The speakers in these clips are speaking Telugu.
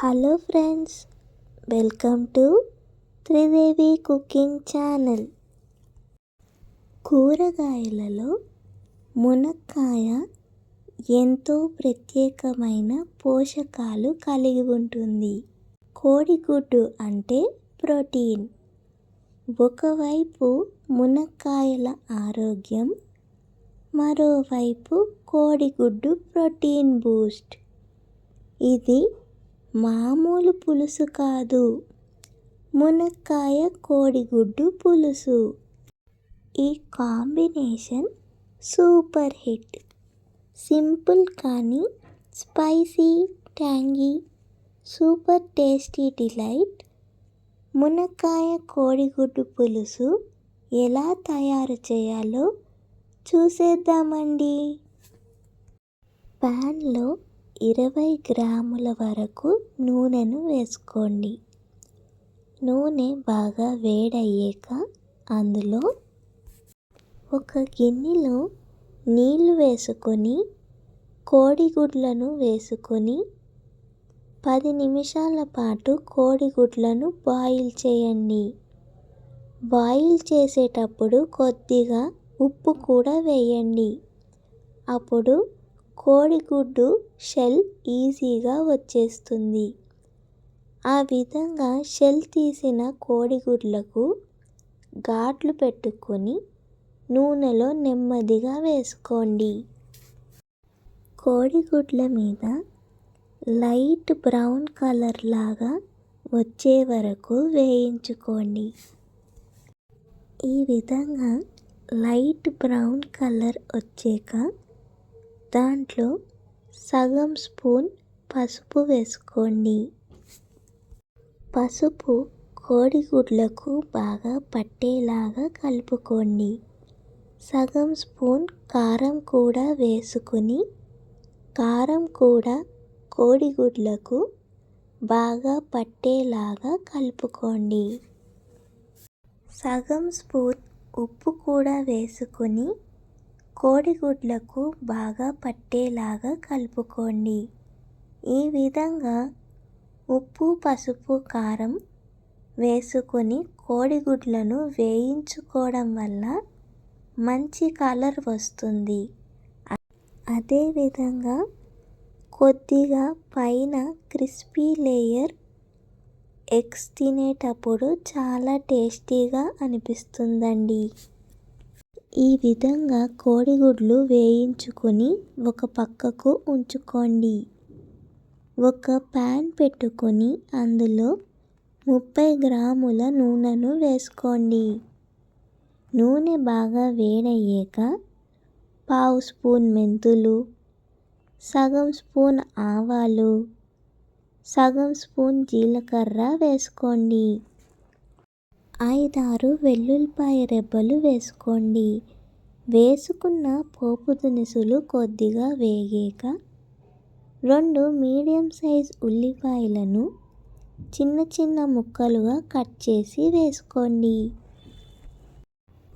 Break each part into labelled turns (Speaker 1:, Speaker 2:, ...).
Speaker 1: Hello friends welcome to Tridevi cooking channel. కూరగాయలలో మునక్కాయ ఎంతో ప్రత్యేకమైన పోషకాలు కలిగి ఉంటుంది. కోడిగుడ్డు అంటే ప్రోటీన్. ఒకవైపు మునక్కాయల ఆరోగ్యం మరోవైపు కోడిగుడ్డు ప్రోటీన్ బూస్ట్. ఇది మామూలు పులుసు కాదు. మునక్కాయ కోడిగుడ్డు పులుసు. ఈ కాంబినేషన్ సూపర్ హిట్. సింపుల్ కానీ spicy tangy super tasty delight మునక్కాయ కోడిగుడ్డు పులుసు ఎలా తయారు చేయాలో చూసేద్దామండి. ప్యాన్లో ఇరవై గ్రాముల వరకు నూనెను వేసుకోండి. నూనె బాగా వేడయ్యాక అందులో ఒక గిన్నెలో నీళ్ళు వేసుకొని కోడిగుడ్లను వేసుకొని పది నిమిషాల పాటు కోడిగుడ్లను బాయిల్ చేయండి. బాయిల్ చేసేటప్పుడు కొద్దిగా ఉప్పు కూడా వేయండి. అప్పుడు కోడిగుడ్డు షెల్ ఈజీగా వచ్చేస్తుంది. ఆ విధంగా షెల్ తీసిన కోడిగుడ్లకు ఘాట్లు పెట్టుకొని నూనెలో నెమ్మదిగా వేసుకోండి. కోడిగుడ్ల మీద లైట్ బ్రౌన్ కలర్ లాగా వచ్చే వరకు వేయించుకోండి. ఈ విధంగా లైట్ బ్రౌన్ కలర్ వచ్చాక దాంట్లో సగం స్పూన్ పసుపు వేసుకోండి. పసుపు కోడిగుడ్లకు బాగా పట్టేలాగా కలుపుకోండి. సగం స్పూన్ కారం కూడా వేసుకుని కారం కూడా కోడిగుడ్లకు బాగా పట్టేలాగా కలుపుకోండి. సగం స్పూన్ ఉప్పు కూడా వేసుకొని కోడిగుడ్లకు బాగా పట్టేలాగా కలుపుకోండి. ఈ విధంగా ఉప్పు పసుపు కారం వేసుకొని కోడిగుడ్లను వేయించుకోవడం వల్ల మంచి కలర్ వస్తుంది. అదేవిధంగా కొద్దిగా పైన క్రిస్పీ లేయర్ ఎగ్స్ తినేటప్పుడు చాలా టేస్టీగా అనిపిస్తుందండి. ఈ విధంగా కోడిగుడ్లు వేయించుకొని ఒక పక్కకు ఉంచుకోండి. ఒక ప్యాన్ పెట్టుకొని అందులో ముప్పై గ్రాముల నూనెను వేసుకోండి. నూనె బాగా వేడయ్యాక పావు స్పూన్ మెంతులు సగం స్పూన్ ఆవాలు సగం స్పూన్ జీలకర్ర వేసుకోండి. ఐదారు వెల్లుల్లిపాయ రెబ్బలు వేసుకోండి. వేసుకున్న పోపు దినుసులు కొద్దిగా వేగాక రెండు మీడియం సైజ్ ఉల్లిపాయలను చిన్న చిన్న ముక్కలుగా కట్ చేసి వేసుకోండి.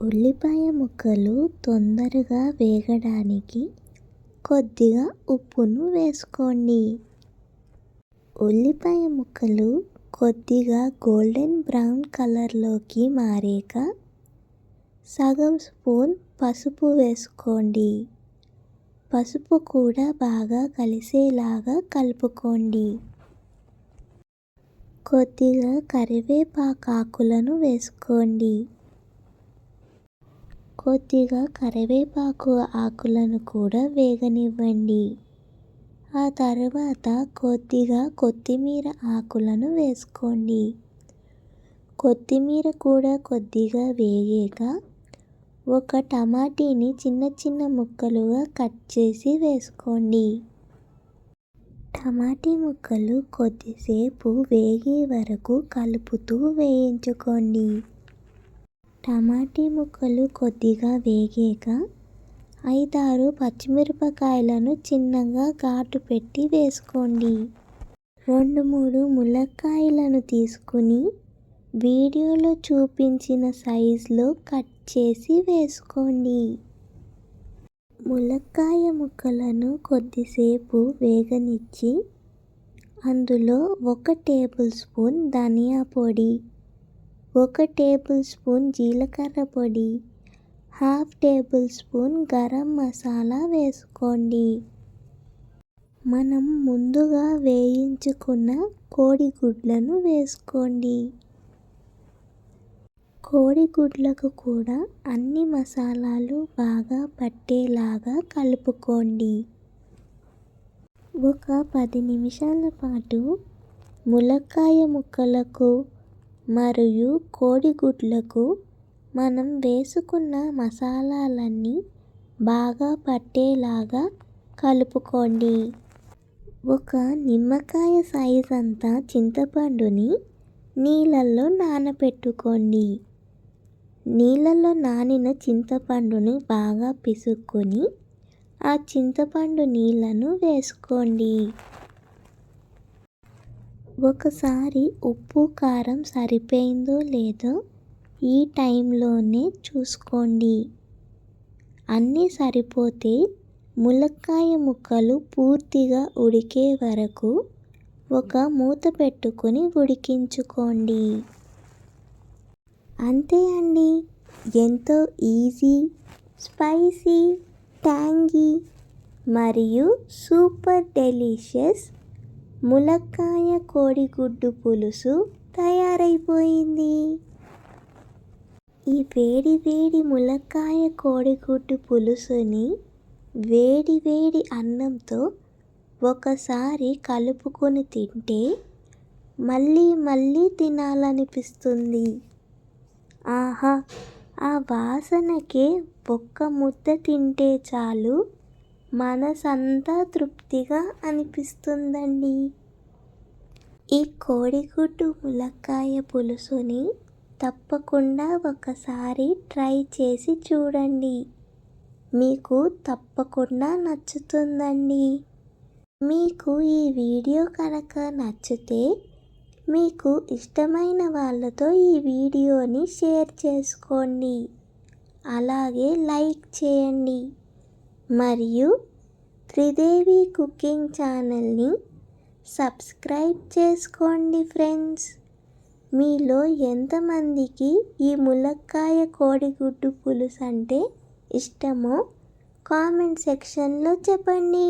Speaker 1: ఉల్లిపాయ ముక్కలు తొందరగా వేగడానికి కొద్దిగా ఉప్పును వేసుకోండి. ఉల్లిపాయ ముక్కలు కొద్దిగా గోల్డెన్ బ్రౌన్ కలర్లోకి మారాక సగం స్పూన్ పసుపు వేసుకోండి. పసుపు కూడా బాగా కలిసేలాగా కలుపుకోండి. కొద్దిగా కరివేపాకాకులను వేసుకోండి. కొద్దిగా కరివేపాకు ఆకులను కూడా వేగనివ్వండి. ఆ తర్వాత కొద్దిగా కొత్తిమీర ఆకులను వేసుకోండి. కొత్తిమీర కూడా కొద్దిగా వేగాక ఒక టమాటీని చిన్న చిన్న ముక్కలుగా కట్ చేసి వేసుకోండి. టమాటీ ముక్కలు కొద్దిసేపు వేగే వరకు కలుపుతూ వేయించుకోండి. టమాటీ ముక్కలు కొద్దిగా వేగాక ఐదారు పచ్చిమిరపకాయలను చిన్నగా ఘాటు పెట్టి వేసుకోండి. రెండు మూడు ములక్కాయలను తీసుకుని వీడియోలో చూపించిన సైజులో కట్ చేసి వేసుకోండి. ములక్కాయ ముక్కలను కొద్దిసేపు వేగనిచ్చి అందులో ఒక టేబుల్ స్పూన్ ధనియా పొడి ఒక టేబుల్ స్పూన్ జీలకర్ర పొడి half table spoon garam masala వేసుకోండి. మనం ముందుగా వేయించుకున్న కోడిగుడ్లను వేసుకోండి. కోడిగుడ్లకు కూడా అన్ని మసాలాలు బాగా పట్టేలాగా కలుపుకోండి. ఒక పది నిమిషాల పాటు ములక్కాయ ముక్కలకు మరియు కోడిగుడ్లకు మనం వేసుకున్న మసాలాలన్నీ బాగా పట్టేలాగా కలుపుకోండి. ఒక నిమ్మకాయ సైజ్ అంతా చింతపండుని నీళ్ళల్లో నానబెట్టుకోండి నీళ్ళల్లో నానిన చింతపండుని బాగా పిసుక్కొని ఆ చింతపండు నీళ్ళను వేసుకోండి. ఒకసారి ఉప్పు కారం సరిపోయిందో లేదో ఈ టైంలోనే చూసుకోండి. అన్నీ సరిపోతే ములక్కాయ ముక్కలు పూర్తిగా ఉడికే వరకు ఒక మూత పెట్టుకొని ఉడికించుకోండి. అంతే అండి. ఎంతో ఈజీ స్పైసీ ట్యాంగీ మరియు సూపర్ డెలిషియస్ ములక్కాయ కోడిగుడ్డు పులుసు తయారైపోయింది. ఈ వేడి వేడి ములక్కాయ కోడిగుడ్డు పులుసుని వేడి వేడి అన్నంతో ఒకసారి కలుపుకొని తింటే మళ్ళీ మళ్ళీ తినాలనిపిస్తుంది. ఆహా ఆ వాసనకే ఒక్క ముద్ద తింటే చాలు. మనసంతా తృప్తిగా అనిపిస్తుందండి. ఈ కోడిగుడ్డు ములక్కాయ పులుసుని తప్పకుండా ఒకసారి ట్రై చేసి చూడండి. మీకు తప్పకుండా నచ్చుతుందండి. మీకు ఈ వీడియో కనుక నచ్చితే మీకు ఇష్టమైన వాళ్ళతో ఈ వీడియోని షేర్ చేసుకోండి. అలాగే లైక్ చేయండి. మరియు త్రిదేవి కుకింగ్ ఛానల్ని సబ్స్క్రైబ్ చేసుకోండి ఫ్రెండ్స్. మీలో ఎంతమందికి ఈ ములక్కాయ కోడిగుడ్డు పులుసు అంటే ఇష్టమో కామెంట్ సెక్షన్లో చెప్పండి.